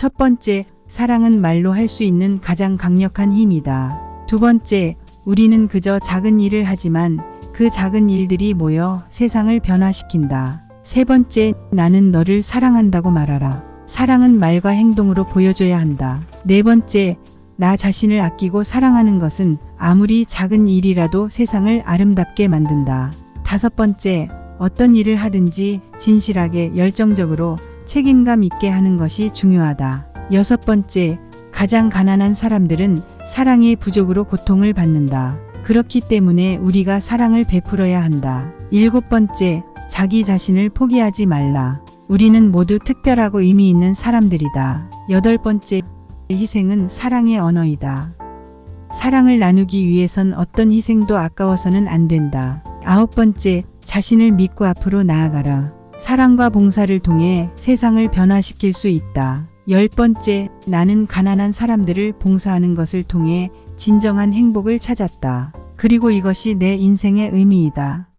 첫 번째, 사랑은 말로 할 수 있는 가장 강력한 힘이다. 두 번째, 우리는 그저 작은 일을 하지만 그 작은 일들이 모여 세상을 변화시킨다. 세 번째, 나는 너를 사랑한다고 말하라. 사랑은 말과 행동으로 보여줘야 한다. 네 번째, 나 자신을 아끼고 사랑하는 것은 아무리 작은 일이라도 세상을 아름답게 만든다. 다섯 번째, 어떤 일을 하든지 진실하게 열정적으로 책임감 있게 하는 것이 중요하다. 여섯 번째, 가장 가난한 사람들은 사랑의 부족으로 고통을 받는다. 그렇기 때문에 우리가 사랑을 베풀어야 한다. 일곱 번째, 자기 자신을 포기하지 말라. 우리는 모두 특별하고 의미 있는 사람들이다. 여덟 번째, 희생은 사랑의 언어이다. 사랑을 나누기 위해선 어떤 희생도 아까워서는 안 된다. 아홉 번째, 자신을 믿고 앞으로 나아가라. 사랑과 봉사를 통해 세상을 변화시킬 수 있다. 열 번째, 나는 가난한 사람들을 봉사하는 것을 통해 진정한 행복을 찾았다. 그리고 이것이 내 인생의 의미이다.